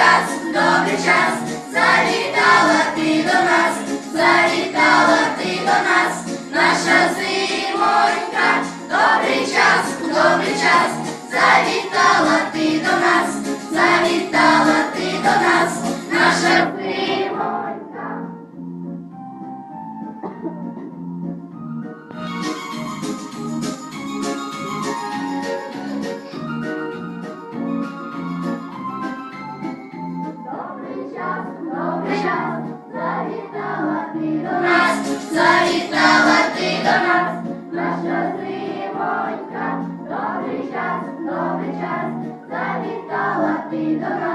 час, добрий час. наша зимонька, добрий час, добрий час, завітала ти до нас.